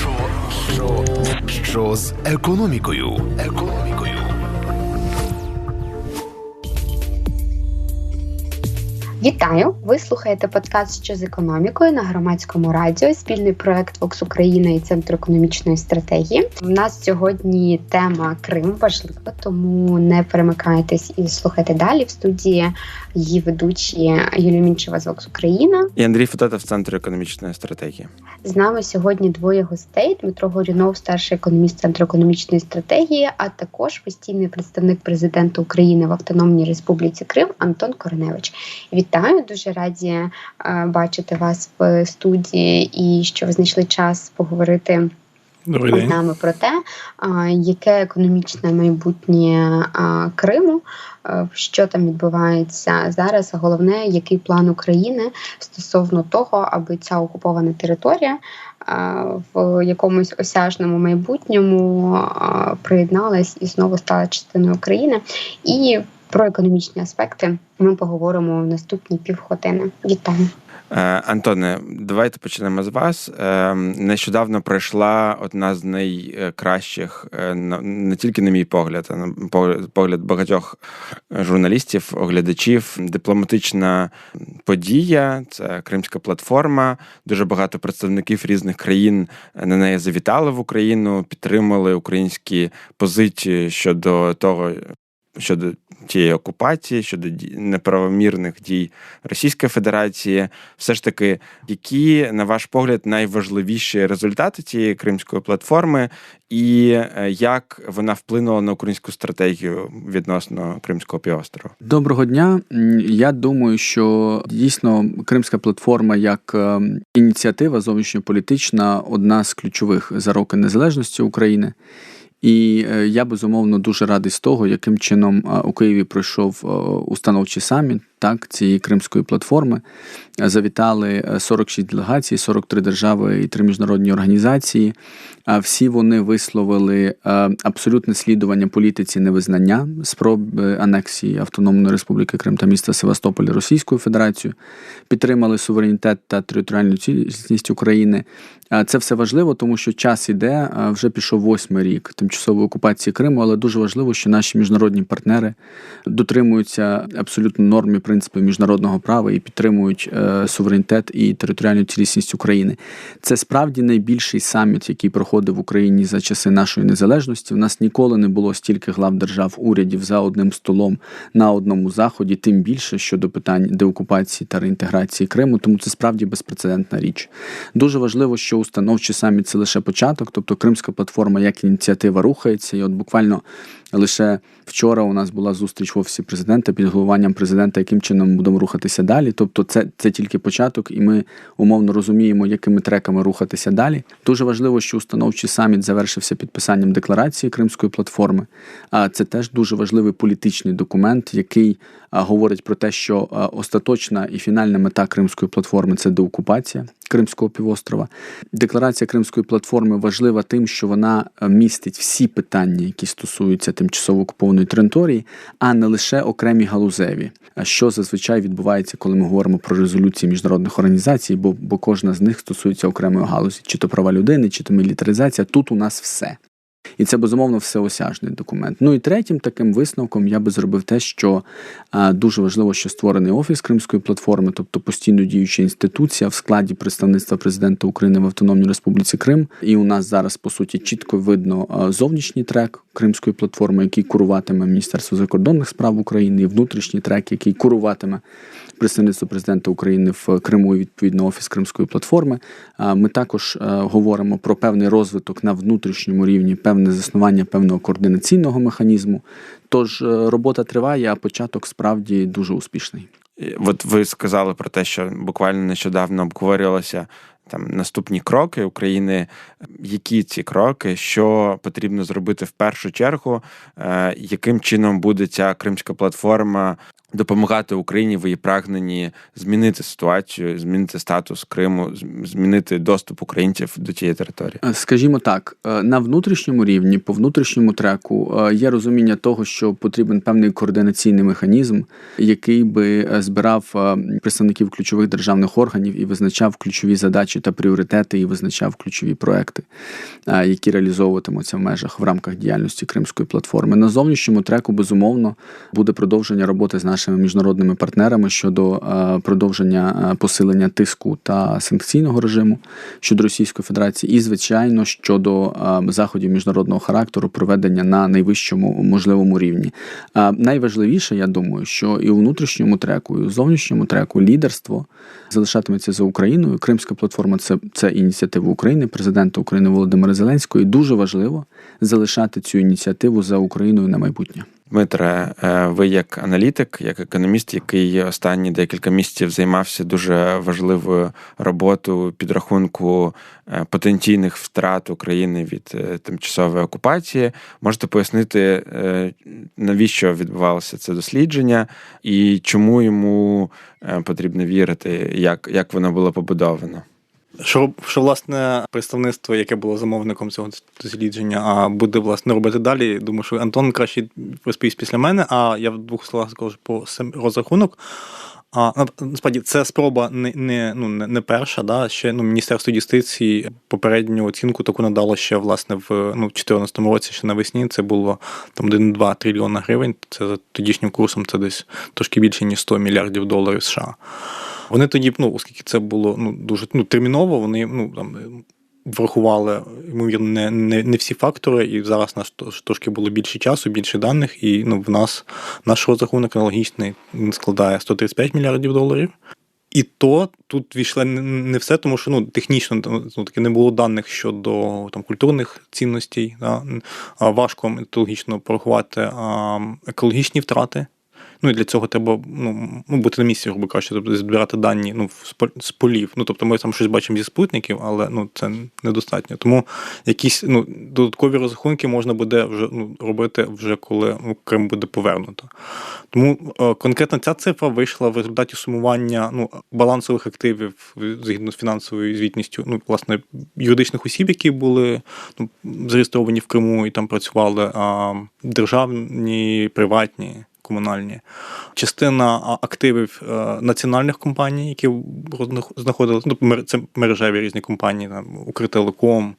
Що, що, що з економікою? Економікою. Вітаю! Ви слухаєте подкаст що з економікою на громадському радіо, спільний проект Вокс Україна і Центр економічної стратегії. У нас сьогодні тема Крим важлива, тому не перемикайтесь і слухайте далі. В студії її ведучі Юлія Мінчева з Вокс Україна і Андрій Фотатов, Центр економічної стратегії. З нами сьогодні двоє гостей: Дмитро Горюнов, старший економіст Центру економічної стратегії, а також постійний представник президента України в Автономній Республіці Крим Антон Кореневич. Вітаю, дуже раді е, бачити вас в студії і що ви знайшли час поговорити. З нами про те, яке економічне майбутнє Криму, що там відбувається зараз. а Головне, який план України стосовно того, аби ця окупована територія в якомусь осяжному майбутньому приєдналась і знову стала частиною України. І про економічні аспекти ми поговоримо в наступні півгодини. Вітаю. Е, Антоне, давайте почнемо з вас. Е, нещодавно пройшла одна з найкращих, е, не тільки на мій погляд, а на погляд багатьох журналістів, оглядачів, дипломатична подія. Це Кримська платформа. Дуже багато представників різних країн на неї завітали в Україну, підтримали українські позиції щодо того, щодо тієї окупації, щодо неправомірних дій Російської Федерації, все ж таки, які, на ваш погляд, найважливіші результати цієї кримської платформи, і е, як вона вплинула на українську стратегію відносно Кримського півострова? Доброго дня. Я думаю, що дійсно Кримська платформа як е, ініціатива зовнішньополітична одна з ключових за роки незалежності України. І е, я безумовно дуже радий з того, яким чином у Києві пройшов установчий саміт так, цієї кримської платформи. Завітали 46 делегацій, 43 держави і три міжнародні організації. Всі вони висловили абсолютне слідування політиці невизнання спроб анексії Автономної Республіки Крим та міста Севастополя Російською Федерацією, підтримали суверенітет та територіальну цілісність України. Це все важливо, тому що час іде, вже пішов восьмий рік тимчасової окупації Криму, але дуже важливо, що наші міжнародні партнери дотримуються абсолютно норм і принципів міжнародного права і підтримують е, суверенітет і територіальну цілісність України. Це справді найбільший саміт, який проходив в Україні за часи нашої незалежності. У нас ніколи не було стільки глав держав урядів за одним столом на одному заході, тим більше щодо питань деокупації та реінтеграції Криму. Тому це справді безпрецедентна річ. Дуже важливо, що установчий саміт це лише початок, тобто Кримська платформа як ініціатива рухається, і от буквально Лише вчора у нас була зустріч в офісі президента під головуванням президента, яким чином будемо рухатися далі. Тобто, це це тільки початок, і ми умовно розуміємо, якими треками рухатися далі. Дуже важливо, що установчий саміт завершився підписанням декларації Кримської платформи. А це теж дуже важливий політичний документ, який говорить про те, що остаточна і фінальна мета Кримської платформи це деокупація Кримського півострова. Декларація Кримської платформи важлива тим, що вона містить всі питання, які стосуються тимчасово окупованої території, а не лише окремі галузеві, що зазвичай відбувається, коли ми говоримо про резолюції міжнародних організацій, бо бо кожна з них стосується окремої галузі, чи то права людини, чи то мілітаризація. Тут у нас все. І це безумовно всеосяжний документ. Ну і третім таким висновком я би зробив те, що а, дуже важливо, що створений офіс Кримської платформи, тобто постійно діюча інституція в складі представництва президента України в Автономній Республіці Крим. І у нас зараз по суті чітко видно а, зовнішній трек Кримської платформи, який куруватиме Міністерство закордонних справ України, і внутрішній трек, який куруватиме представництво президента України в Криму і відповідно офіс Кримської платформи. Ми також говоримо про певний розвиток на внутрішньому рівні, певне заснування певного координаційного механізму. Тож е, робота триває, а початок справді дуже успішний. От ви сказали про те, що буквально нещодавно обговорювалося там наступні кроки України. Які ці кроки, що потрібно зробити в першу чергу, е, яким чином буде ця кримська платформа допомагати Україні в її прагненні змінити ситуацію, змінити статус Криму, змінити доступ українців до тієї території? Е, скажімо так, е, на внутрішньому рівні, по внутрішньому треку, е, є розуміння того, що потрібен певний координаційний механізм, який би збирав представників ключових державних органів і визначав ключові задачі та пріоритети, і визначав ключові проекти, які реалізовуватимуться в межах в рамках діяльності Кримської платформи. На зовнішньому треку безумовно буде продовження роботи з нашими нашими міжнародними партнерами щодо е, продовження е, посилення тиску та санкційного режиму щодо Російської Федерації, і звичайно щодо е, заходів міжнародного характеру проведення на найвищому можливому рівні. Найважливіше, я думаю, що і у внутрішньому треку, і у зовнішньому треку лідерство залишатиметься за Україною. Кримська платформа це це ініціатива України, президента України Володимира Зеленського. І Дуже важливо залишати цю ініціативу за Україною на майбутнє. Дмитре, е, ви як аналітик, як економіст, який останні декілька місяців займався дуже важливою роботою підрахунку е, потенційних втрат України від е, тимчасової окупації, можете пояснити, навіщо відбувалося це дослідження і чому йому потрібно вірити, як, як воно було побудовано? Що що власне представництво, яке було замовником цього дослідження, буде власне робити далі. Думаю, що Антон краще розповість після мене. А я в двох словах скажу по розрахунок. А насправді це спроба не не, ну, не перша. Да? Ще ну, Міністерство юстиції попередню оцінку таку надало ще власне в ну, 2014 році, ще навесні. Це було там 1-2 трильйона гривень. Це за тодішнім курсом це десь трошки більше ніж 100 мільярдів доларів США. Вони тоді, ну, оскільки це було ну, дуже ну, терміново, вони ну, там, врахували, ймовірно, не не, не всі фактори, і зараз нас трошки було більше часу, більше даних, і ну, в нас наш розрахунок аналогічний він складає 135 мільярдів доларів. І то тут війшло не все, тому що ну, технічно ну, таки не було даних щодо там, культурних цінностей. Да? Важко методологічно порахувати а, екологічні втрати. Ну і для цього треба ну, ну бути на місці, грубо кажучи, тобто збирати дані ну, з полів. Ну тобто ми там щось бачимо зі спутників, але ну це недостатньо. Тому якісь ну, додаткові розрахунки можна буде вже ну, робити вже коли ну, Крим буде повернуто. Тому е, конкретно ця цифра вийшла в результаті сумування ну, балансових активів згідно з фінансовою звітністю, ну, власне, юридичних осіб, які були ну, зареєстровані в Криму і там працювали а, державні, приватні комунальні, частина активів е, національних компаній, які знаходилися, ну, це мережеві різні компанії, там, Укртелеком,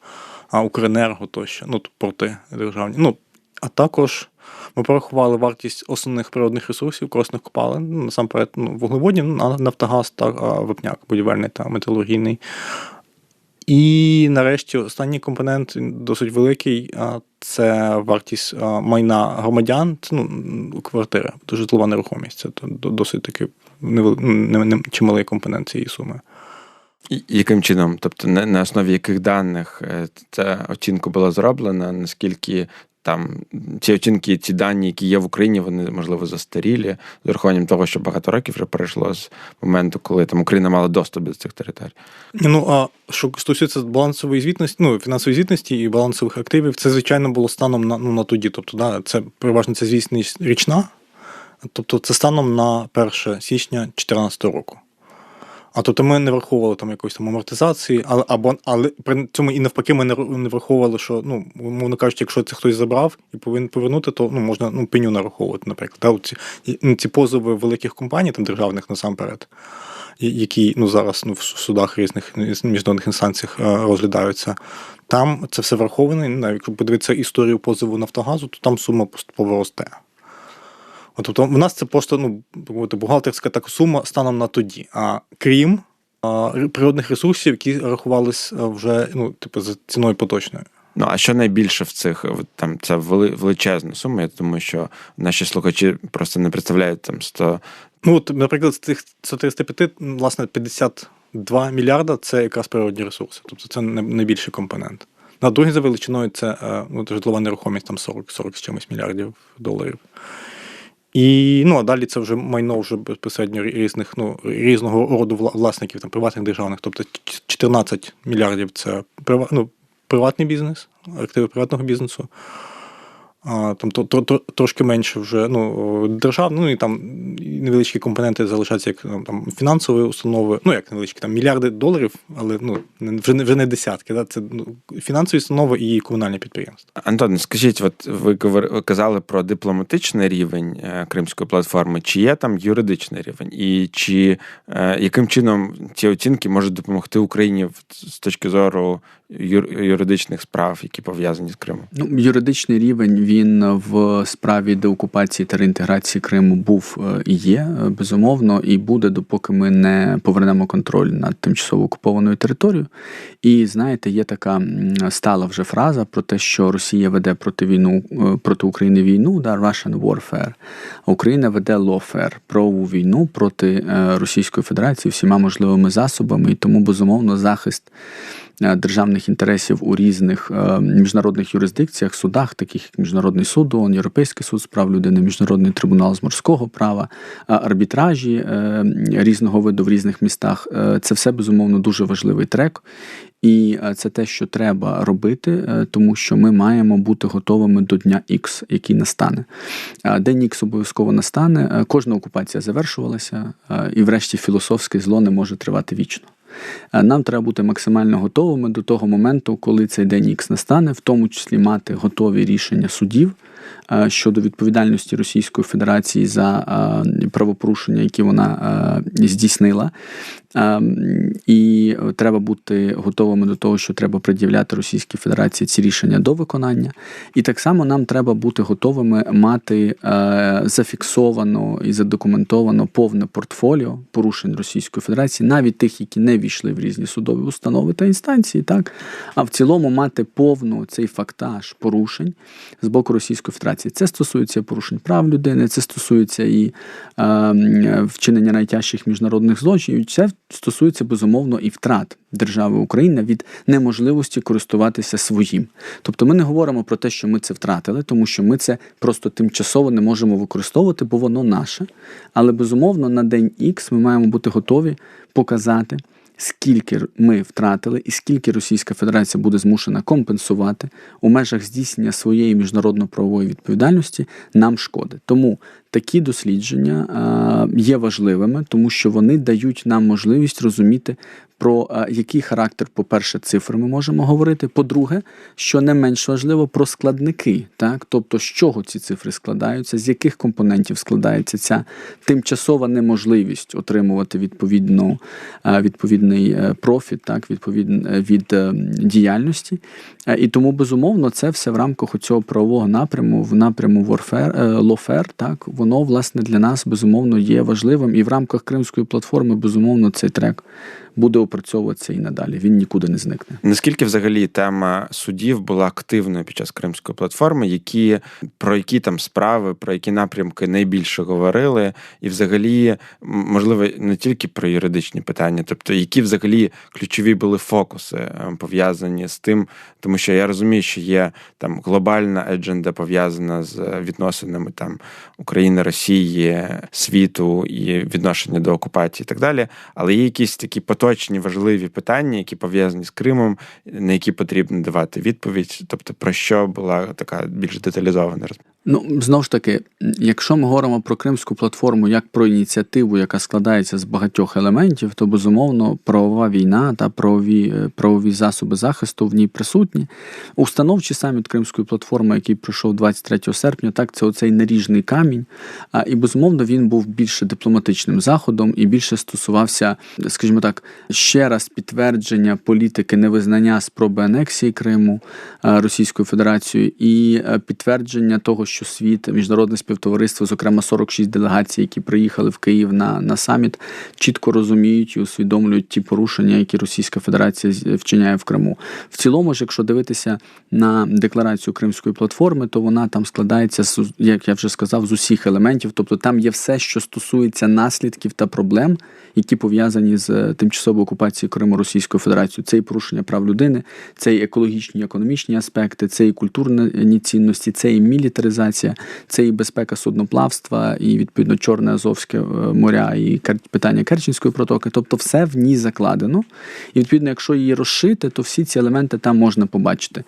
Укренерго тощо, ну, порти державні. Ну, А також ми порахували вартість основних природних ресурсів, корисних копалин, ну, насамперед ну, вуглеводні, Нафтогаз та випняк, будівельний та металургійний. І нарешті останній компонент досить великий це вартість майна громадян, це ну, квартира, це житлова нерухомість. Це досить таки чималий компонент цієї суми. Яким чином? Тобто, на основі яких даних е, ця оцінка була зроблена, наскільки там ці оцінки, ці дані, які є в Україні, вони можливо застарілі з урахуванням того, що багато років вже перейшло з моменту, коли там Україна мала доступ до цих територій. Ну а що стосується балансової звітності, ну фінансової звітності і балансових активів, це звичайно було станом на ну на тоді. Тобто, да, це переважно це звісність річна, тобто це станом на 1 січня 2014 року. А тобто ми не враховували там якоїсь там амортизації, але або але при цьому і навпаки, ми не враховували, що ну, мовно кажучи, якщо це хтось забрав і повинен повернути, то ну можна ну пеню нараховувати, наприклад. Та, ці, ну, ці позови великих компаній, там державних насамперед, які ну зараз ну в судах різних міжнародних інстанціях е, розглядаються. Там це все враховане. Навіть подивитися історію позову Нафтогазу, то там сума поступово росте. Тобто в нас це просто ну, бухгалтерська така сума станом на тоді. А крім а, природних ресурсів, які рахувалися вже ну, типу, за ціною поточною. Ну, а що найбільше в цих там це величезна сума? Я думаю, що наші слухачі просто не представляють там 100... Ну, от, наприклад, з цих 135, власне, 52 мільярда це якраз природні ресурси. Тобто це найбільший компонент. На другий за величиною це е, ну, житлова нерухомість, там 40 40 з чимось мільярдів доларів. І ну, а далі це вже майно вже безпосередньо різних ну, різного роду власників, там, приватних державних. Тобто 14 мільярдів це ну, приватний бізнес, активи приватного бізнесу. Там то, то, то, трошки менше вже ну, держав, ну і там невеличкі компоненти залишаються як ну, там фінансові установи, ну як невеличкі там мільярди доларів, але ну вже не вже не десятки. Да? Це ну, фінансові установи і комунальні підприємства. Антон, скажіть, от ви казали про дипломатичний рівень е, Кримської платформи, чи є там юридичний рівень, і чи е, яким чином ці оцінки можуть допомогти Україні з точки зору юридичних справ, які пов'язані з Кримом? Ну, юридичний рівень він в справі деокупації та реінтеграції Криму був е, і є безумовно, і буде, допоки ми не повернемо контроль над тимчасово окупованою територією. І знаєте, є така стала вже фраза про те, що Росія веде проти війну е, проти України війну, да, Russian warfare, Україна веде lawfare, правову війну проти е, Російської Федерації всіма можливими засобами, і тому безумовно захист. Е, державних інтересів у різних е, міжнародних юрисдикціях, судах, таких як Міжнародний суд, ООН, Європейський суд з прав людини, Міжнародний трибунал з морського права, арбітражі е, різного виду в різних містах. Це все безумовно дуже важливий трек. І це те, що треба робити, тому що ми маємо бути готовими до дня Х, який настане. День Х обов'язково настане. Кожна окупація завершувалася, і, врешті, філософське зло не може тривати вічно. Е, нам треба бути максимально готовими до того моменту, коли цей день Х настане, в тому числі мати готові рішення судів щодо відповідальності Російської Федерації за е, правопорушення, які вона здійснила. Ем, і треба бути готовими до того, що треба пред'являти Російській Федерації ці рішення до виконання. І так само нам треба бути готовими мати е, зафіксовано і задокументовано повне портфоліо порушень Російської Федерації, навіть тих, які не війшли в різні судові установи та інстанції, так а в цілому мати повну цей фактаж порушень з боку Російської Федерації. Це стосується порушень прав людини, це стосується і е, вчинення найтяжчих міжнародних злочинів. Це стосується безумовно і втрат держави Україна від неможливості користуватися своїм. Тобто ми не говоримо про те, що ми це втратили, тому що ми це просто тимчасово не можемо використовувати, бо воно наше. Але безумовно на день Х ми маємо бути готові показати скільки ми втратили і скільки Російська Федерація буде змушена компенсувати у межах здійснення своєї міжнародно-правової відповідальності нам шкоди. Тому такі дослідження є важливими, тому що вони дають нам можливість розуміти про який характер, по-перше, цифр ми можемо говорити. По-друге, що не менш важливо, про складники, так тобто з чого ці цифри складаються, з яких компонентів складається ця тимчасова неможливість отримувати відповідну, е, відповідний е, профіт, так, відповідно від діяльності. І тому, безумовно, це все в рамках цього правового напряму, в напряму warfare, lawfare, так, воно власне для нас безумовно є важливим. І в рамках Кримської платформи, безумовно, цей трек буде опрацьовуватися і надалі. Він нікуди не зникне. Наскільки взагалі тема судів була активною під час кримської платформи, які про які там справи, про які напрямки найбільше говорили, і взагалі можливо не тільки про юридичні питання, тобто які взагалі ключові були фокуси е, пов'язані з тим, тому що я розумію, що є там глобальна едженда пов'язана з відносинами там України, Росії, світу і відношення до окупації, і так далі, але є якісь такі поточні точні важливі питання, які пов'язані з Кримом, на які потрібно давати відповідь. Тобто, про що була така більш деталізована розмова? Ну знову ж таки, якщо ми говоримо про кримську платформу як про ініціативу, яка складається з багатьох елементів, то безумовно правова війна та правові е, правові засоби захисту в ній присутні. Установчий саміт Кримської платформи, який пройшов 23 серпня, так це оцей наріжний камінь. А і безумовно він був більше дипломатичним заходом і більше стосувався, скажімо так, ще раз підтвердження політики невизнання спроби анексії Криму е, Російською Федерацією і е, підтвердження того, що світ, міжнародне співтовариство, зокрема 46 делегацій, які приїхали в Київ на на саміт, чітко розуміють і усвідомлюють ті порушення, які Російська Федерація вчиняє в Криму. В цілому ж, якщо дивитися на декларацію Кримської платформи, то вона там складається з як я вже сказав, з усіх елементів, тобто там є все, що стосується наслідків та проблем, які пов'язані з тимчасовою окупацією Криму Російською Федерацією. Це і порушення прав людини, це і екологічні, і економічні аспекти, це і культурні цінності, це і мілітаризація стабілізація, це і безпека судноплавства, і відповідно Чорне Азовське е, моря, і питання Керченської протоки. Тобто, все в ній закладено. І відповідно, якщо її розшити, то всі ці елементи там можна побачити.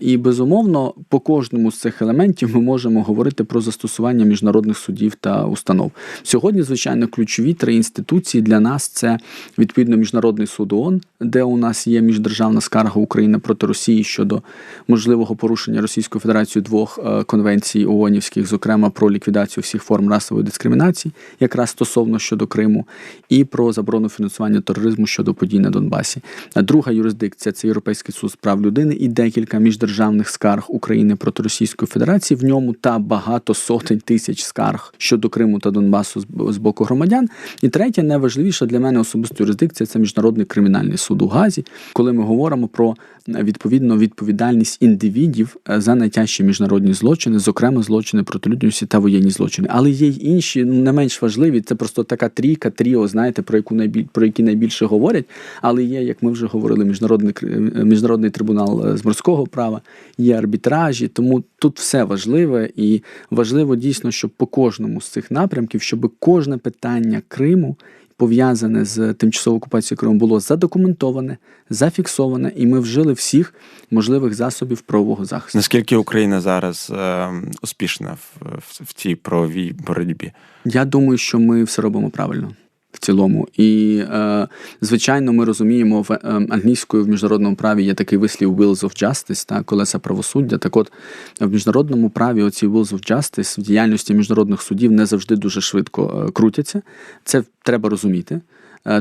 І безумовно, по кожному з цих елементів ми можемо говорити про застосування міжнародних судів та установ. Сьогодні, звичайно, ключові три інституції для нас це відповідно міжнародний суд ООН, де у нас є міждержавна скарга України проти Росії щодо можливого порушення Російською Федерацією двох е, конвенцій ООНівських, зокрема про ліквідацію всіх форм расової дискримінації, якраз стосовно щодо Криму, і про заборону фінансування тероризму щодо подій на Донбасі. Друга юрисдикція це Європейський суд з прав людини і декілька міждержавних скарг України проти Російської Федерації. В ньому та багато сотень тисяч скарг щодо Криму та Донбасу з боку громадян. І третя, найважливіша для мене особисто юрисдикція це міжнародний кримінальний суд у Газі, коли ми говоримо про відповідно відповідальність індивідів е, за найтяжчі міжнародні злочини, зокрема злочини проти людяності та воєнні злочини. Але є й інші, ну не менш важливі. Це просто така трійка, тріо, знаєте, про яку найбіль про які найбільше говорять. Але є, як ми вже говорили, міжнародний е, міжнародний трибунал е, з морського права, є арбітражі. Тому тут все важливе і важливо дійсно, щоб по кожному з цих напрямків, щоб кожне питання Криму пов'язане з тимчасовою окупацією Криму, було задокументоване, зафіксоване, і ми вжили всіх можливих засобів правового захисту. Наскільки Україна зараз е, успішна в, в, в цій правовій боротьбі? Я думаю, що ми все робимо правильно в цілому. І, е, звичайно, ми розуміємо, в е, англійською в міжнародному праві є такий вислів «Wheels of Justice», та колеса правосуддя. Так от в міжнародному праві оці «Wheels of Justice» в діяльності міжнародних судів не завжди дуже швидко е, крутяться. Це треба розуміти.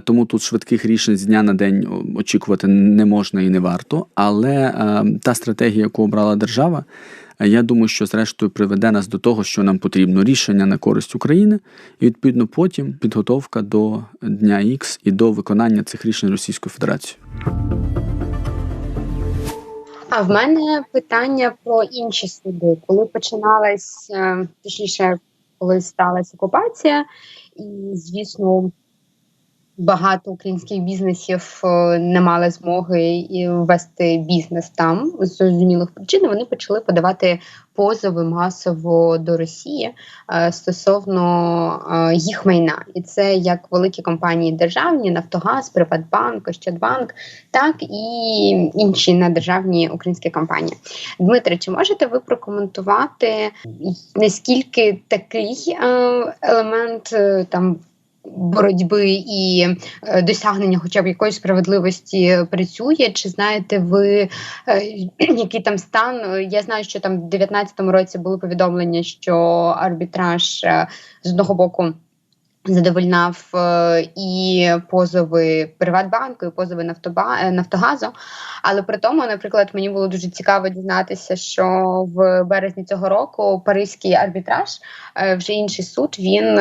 Тому тут швидких рішень з дня на день очікувати не можна і не варто. Але та стратегія, яку обрала держава, я думаю, що зрештою приведе нас до того, що нам потрібно рішення на користь України, і відповідно потім підготовка до дня Х і до виконання цих рішень Російської Федерації. А в мене питання про інші суди, коли починалась е, точніше, коли сталася окупація, і звісно багато українських бізнесів е, не мали змоги вести бізнес там з зрозумілих причин. Вони почали подавати позови масово до Росії е, стосовно е, їх майна, і це як великі компанії державні, Нафтогаз, Приватбанк, Ощадбанк, так і інші недержавні українські компанії. Дмитре, чи можете ви прокоментувати наскільки такий елемент там? Боротьби і е, досягнення, хоча б якоїсь справедливості працює. Чи знаєте ви е, який там стан? Я знаю, що там в 2019 році були повідомлення, що арбітраж е, з одного боку задовольнав е, і позови Приватбанку, і позови Нафтоба, е, Нафтогазу. Але при тому, наприклад, мені було дуже цікаво дізнатися, що в березні цього року Паризький арбітраж, е, вже інший суд, він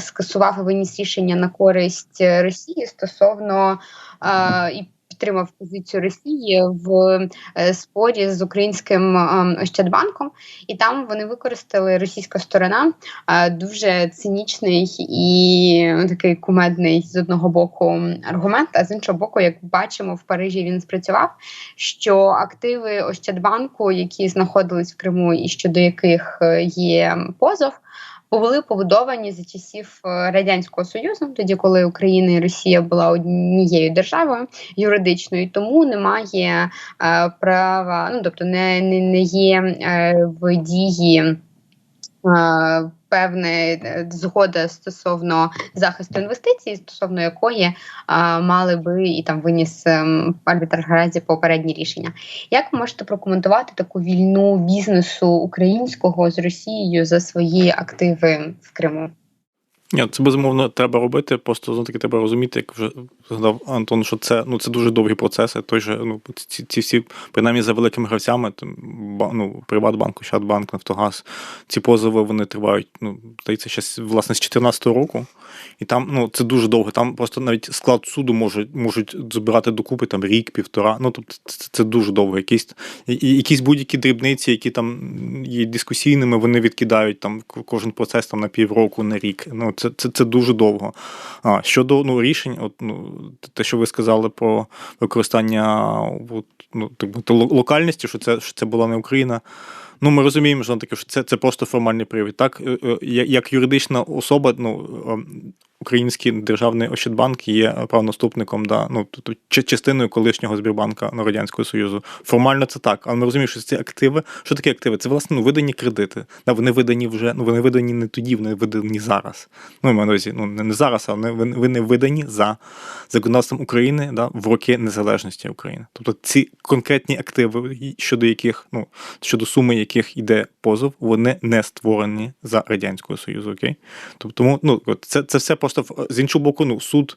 скасував і виніс рішення на користь Росії стосовно і підтримав позицію Росії в е, спорі з українським ем, Ощадбанком, і там вони використали російська сторона е, дуже цинічний і такий кумедний з одного боку аргумент. А з іншого боку, як бачимо, в Парижі він спрацював. Що активи Ощадбанку, які знаходились в Криму, і щодо яких е, є позов були побудовані за часів е, радянського союзу, тоді коли Україна і Росія була однією державою юридичною, тому немає е, права, ну тобто не не, не є е, в дії. Е, певна е, згода стосовно захисту інвестицій, стосовно якої а, мали би і там виніс арбітр Гразі попередні рішення. Як можете прокоментувати таку вільну бізнесу українського з Росією за свої активи в Криму? Ні, це безумовно треба робити. Просто знову таки треба розуміти, як вже згадав Антон, що це ну це дуже довгі процеси. Той же ну ці ці всі, принаймні за великими гравцями, там ну, Приватбанк, Ощадбанк, Нафтогаз, ці позови вони тривають. Ну здається, ще власне з 2014 року. І там ну це дуже довго. Там просто навіть склад суду можуть можуть збирати докупи там рік, півтора. Ну тобто це, це дуже довго. Якісь якісь будь-які дрібниці, які там є дискусійними, вони відкидають там кожен процес там на півроку, на рік. Ну це це, це дуже довго. А щодо ну рішень, от ну те, що ви сказали про використання от, ну, так локальності, що це що це була не Україна. Ну, ми розуміємо, що таке, що це це просто формальний привід. Так, е, е, як юридична особа, ну Український державний Ощадбанк є правонаступником, да, ну тобто частиною колишнього Збірбанка Радянського Союзу. Формально це так, але ми розуміємо, що ці активи, що таке активи? Це власне ну, видані кредити. Да, Вони видані вже, ну вони видані не тоді, вони видані зараз. Ну, на увазі, ну не зараз, а вони, вони видані за законодавством України да, в роки незалежності України. Тобто ці конкретні активи, щодо яких, ну щодо суми яких йде позов, вони не створені за Радянського Союзу. Окей? Тобто, ну це це все просто з іншого боку, ну суд.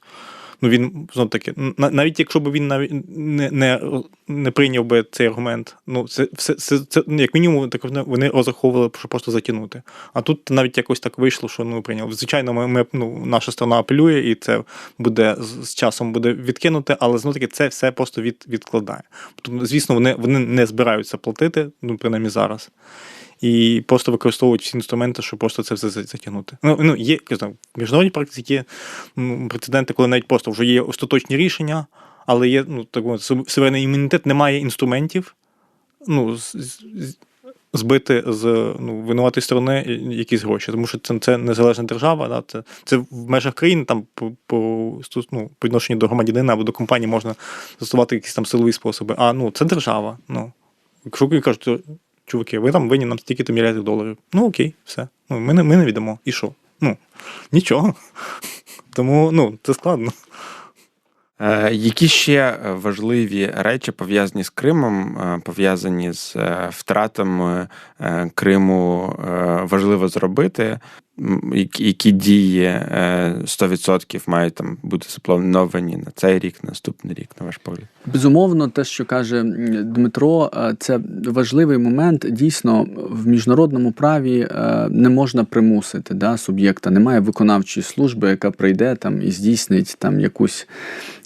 Ну він знов таки, навіть якщо б він навіть не не, не прийняв би цей аргумент, ну це все це, це, ну, як мінімум, так вони розраховували, що просто затягнути. А тут навіть якось так вийшло, що ну прийняв. Звичайно, ми, ми ну, наша сторона апелює, і це буде з часом буде відкинути, але знов таки це все просто від, відкладає. Тобто, звісно, вони вони не збираються платити, ну принаймні зараз і просто використовують всі інструменти, щоб просто це все затягнути. Ну ну є кажу, в міжнародній практиці є прецеденти, коли навіть просто вже є остаточні рішення, але є ну так суверенний імунітет, немає інструментів. ну, Збити з ну, винуватої сторони якісь гроші, тому що це це незалежна держава, да, це це в межах країни там по по, ну, по відношенню до громадянина або до компанії можна застосувати якісь там силові способи. А ну це держава. Ну, Якщо кажуть, чуваки, ви там винні нам стільки-то мільярдів доларів. Ну окей, все. Ну, Ми не ми не відомо. І що? Ну, нічого. Тому ну, це складно. Е, які ще важливі речі пов'язані з Кримом, е, пов'язані з е, втратами Криму важливо зробити? Які дії 100% е, мають там бути заплановані на цей рік, на наступний рік, на ваш погляд? Безумовно, те, що каже Дмитро, е, це важливий момент. Дійсно, в міжнародному праві е, не можна примусити да, суб'єкта. Немає виконавчої служби, яка прийде там і здійснить там якусь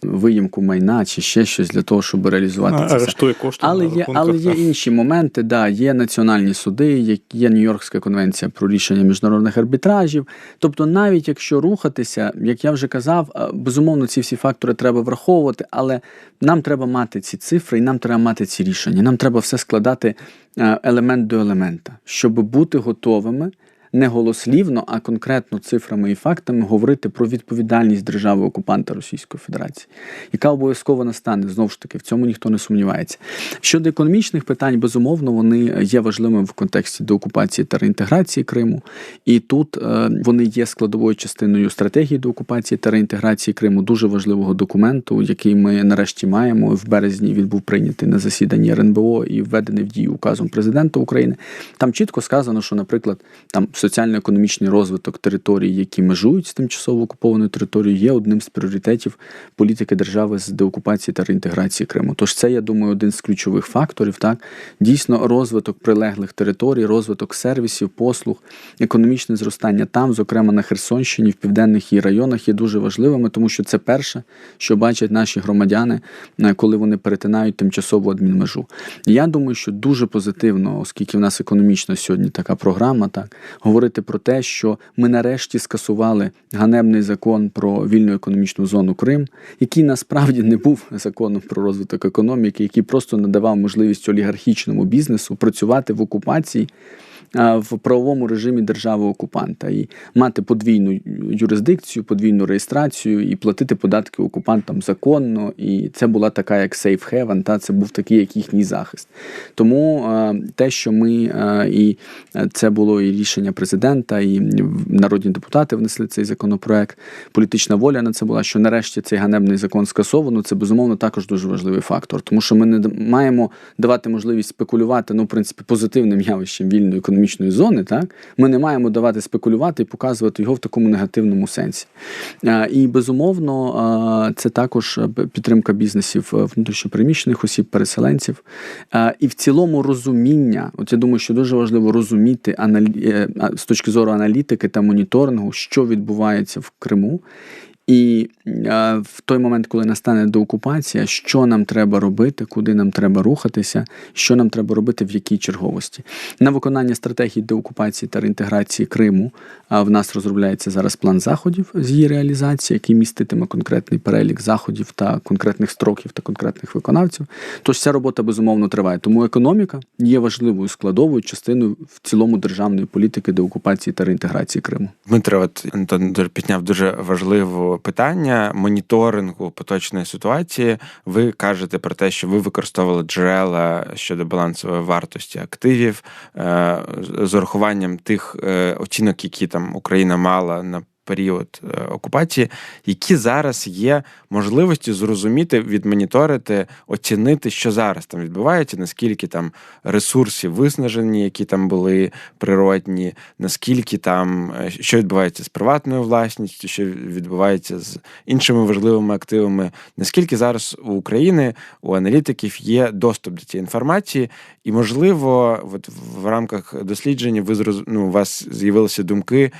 виїмку майна чи ще щось для того, щоб реалізувати а, це. Арештує кошти. Але є, але є інші моменти. Да, Є національні суди, є Нью-Йоркська конвенція про рішення міжнародних арбітрів арбітражів. Тобто, навіть якщо рухатися, як я вже казав, безумовно, ці всі фактори треба враховувати, але нам треба мати ці цифри і нам треба мати ці рішення. Нам треба все складати е, елемент до елемента, щоб бути готовими не голослівно, а конкретно цифрами і фактами говорити про відповідальність держави окупанта Російської Федерації, яка обов'язково настане знову ж таки, в цьому ніхто не сумнівається. Щодо економічних питань, безумовно, вони є важливими в контексті деокупації та реінтеграції Криму, і тут е, вони є складовою частиною стратегії деокупації та реінтеграції Криму, дуже важливого документу, який ми нарешті маємо в березні. Він був прийнятий на засіданні РНБО і введений в дію указом президента України. Там чітко сказано, що, наприклад, там соціально-економічний розвиток територій, які межують з тимчасово окупованою територією, є одним з пріоритетів політики держави з деокупації та реінтеграції Криму. Тож це, я думаю, один з ключових факторів. Так дійсно розвиток прилеглих територій, розвиток сервісів, послуг, економічне зростання там, зокрема на Херсонщині, в південних її районах, є дуже важливими, тому що це перше, що бачать наші громадяни, е, коли вони перетинають тимчасову адмінмежу. Я думаю, що дуже позитивно, оскільки в нас економічно сьогодні така програма, так говорити про те, що ми нарешті скасували ганебний закон про вільну економічну зону Крим, який насправді не був законом про розвиток економіки, який просто надавав можливість олігархічному бізнесу працювати в окупації в правовому режимі держави-окупанта і мати подвійну юрисдикцію, подвійну реєстрацію і платити податки окупантам законно. І це була така, як safe haven, та це був такий, як їхній захист. Тому те, що ми і це було і рішення президента, і народні депутати внесли цей законопроект. Політична воля на це була, що нарешті цей ганебний закон скасовано. Це безумовно також дуже важливий фактор, тому що ми не маємо давати можливість спекулювати ну, в принципі, позитивним явищем вільної економічної економічної зони, так ми не маємо давати спекулювати і показувати його в такому негативному сенсі. І безумовно, це також підтримка бізнесів внутрішньопереміщених осіб, переселенців. І в цілому розуміння, от я думаю, що дуже важливо розуміти е, з точки зору аналітики та моніторингу, що відбувається в Криму. І а, в той момент, коли настане деокупація, що нам треба робити, куди нам треба рухатися, що нам треба робити в якій черговості. На виконання стратегії деокупації та реінтеграції Криму а, в нас розробляється зараз план заходів з її реалізації, який міститиме конкретний перелік заходів та конкретних строків та конкретних виконавців. Тож ця робота безумовно триває. Тому економіка є важливою складовою частиною в цілому державної політики деокупації та реінтеграції Криму. Дмитро, от Антон підняв дуже важливу питання моніторингу поточної ситуації. Ви кажете про те, що ви використовували джерела щодо балансової вартості активів е, з урахуванням тих е, оцінок, які там Україна мала на період е, окупації, які зараз є можливості зрозуміти, відмоніторити, оцінити, що зараз там відбувається, наскільки там ресурсів виснажені, які там були природні, наскільки там е, що відбувається з приватною власністю, що відбувається з іншими важливими активами, наскільки зараз у України у аналітиків є доступ до цієї інформації, і можливо, от в рамках дослідження ви ну, у вас з'явилися думки,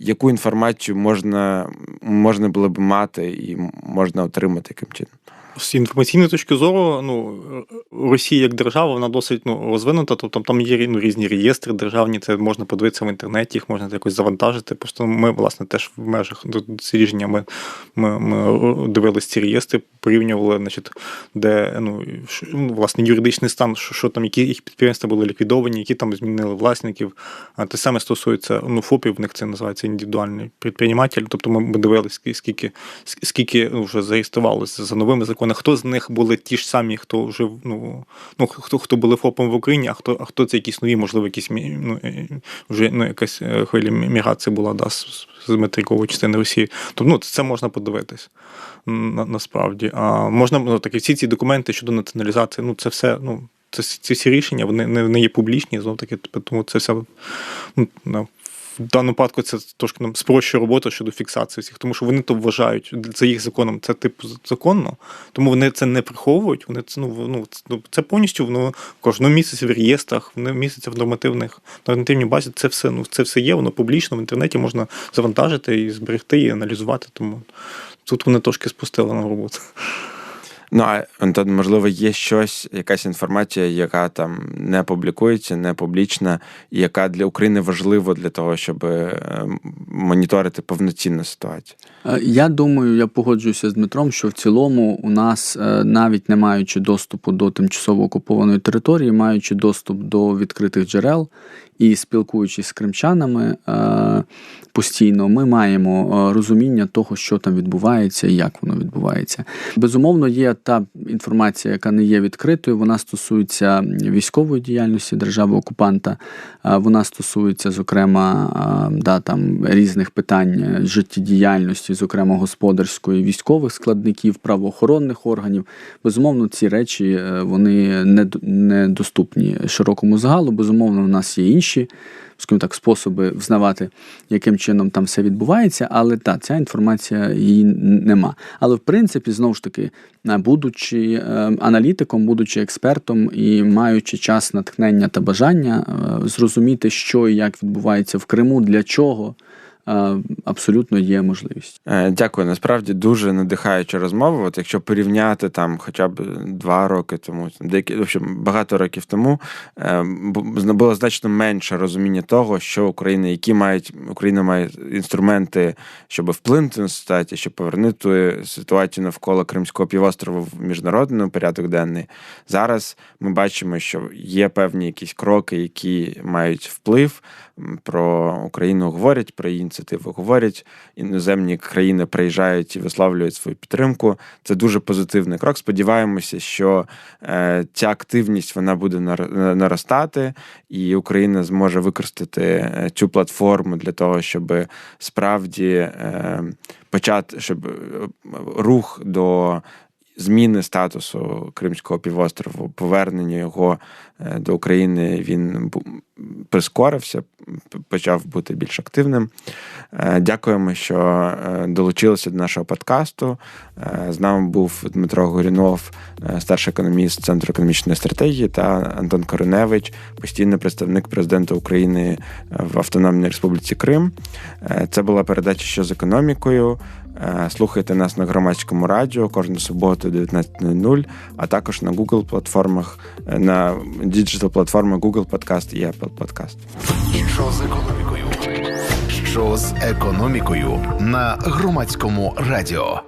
яку інформацію інформацію можна можна було б мати і можна отримати яким чином. З інформаційної точки зору, ну Росія як держава, вона досить ну, розвинута, тобто там є ну, різні реєстри державні, це можна подивитися в інтернеті, їх можна якось завантажити. Просто ми, власне, теж в межах дослідження ми ми, ми дивилися ці реєстри, порівнювали, значить, де ну, ну, власне юридичний стан, що, що там, які їх підприємства були ліквідовані, які там змінили власників. А те саме стосується ну, ФОПів, в них це називається індивідуальний підприєматель. Тобто ми дивилися, скільки скільки ну, вже зареєструвалося за новими законами, хто з них були ті ж самі, хто вже ну, ну хто хто були ФОПом в Україні, а хто а хто це якісь нові, можливо, якісь ну, е, вже ну, якась е, хвиля міграції була да, з, з материкової частини Росії. Тобто ну, це можна подивитись на, насправді. А можна ну, такі всі ці документи щодо націоналізації, ну це все, ну. Це ці всі рішення вони не не є публічні, знов таки, тому це все ну, в даному випадку це трошки нам спрощує роботу щодо фіксації всіх, тому що вони то вважають за їх законом, це типу законно, тому вони це не приховують. Вони це ну, ну це повністю воно кожного місяця в реєстрах, вони місяця в нормативних нормативній базі. Це все ну це все є. Воно публічно в інтернеті можна завантажити і зберегти і аналізувати. Тому тут вони трошки спустили на роботу. Ну а Антон, можливо, є щось, якась інформація, яка там не публікується, не публічна, і яка для України важлива для того, щоб е, моніторити повноцінну ситуацію. Е, я думаю, я погоджуюся з Дмитром, що в цілому у нас, е, навіть не маючи доступу до тимчасово окупованої території, маючи доступ до відкритих джерел і спілкуючись з кримчанами постійно, ми маємо розуміння того, що там відбувається і як воно відбувається. Безумовно, є та інформація, яка не є відкритою, вона стосується військової діяльності держави-окупанта, вона стосується, зокрема, да, там, різних питань життєдіяльності, зокрема господарської, військових складників, правоохоронних органів. Безумовно, ці речі е, вони недоступні широкому загалу. Безумовно, в нас є інші скажімо так, способи взнавати, яким чином там все відбувається, але та ця інформація її нема. Але в принципі, знову ж таки, будучи е, аналітиком, будучи експертом і маючи час натхнення та бажання е, зрозуміти, що і як відбувається в Криму, для чого абсолютно є можливість. Е, дякую. Насправді дуже надихаюча розмова. От якщо порівняти там, хоча б два роки тому, деякі в общем, багато років тому е, було значно менше розуміння того, що Україна, які мають Україна має інструменти, щоб вплинути на ситуацію, щоб повернути ситуацію навколо Кримського півострову в міжнародний порядок денний. Зараз ми бачимо, що є певні якісь кроки, які мають вплив про Україну говорять, про її ініціативу говорять. Іноземні країни приїжджають і висловлюють свою підтримку. Це дуже позитивний крок. Сподіваємося, що е, ця активність вона буде наростати, і Україна зможе використати е, цю платформу для того, щоб справді е, почати, щоб рух до зміни статусу Кримського півострову, повернення його е, до України він прискорився, почав бути більш активним. Е, дякуємо, що е, долучилися до нашого подкасту. З нами був Дмитро Горінов, старший економіст Центру економічної стратегії, та Антон Кореневич, постійний представник президента України в Автономній Республіці Крим. Це була передача що з економікою. Слухайте нас на громадському радіо кожну суботу 19.00, а також на Google платформах, на діджитал платформах Google Podcast і Apple Podcast. Що з економікою? Що з економікою на громадському радіо?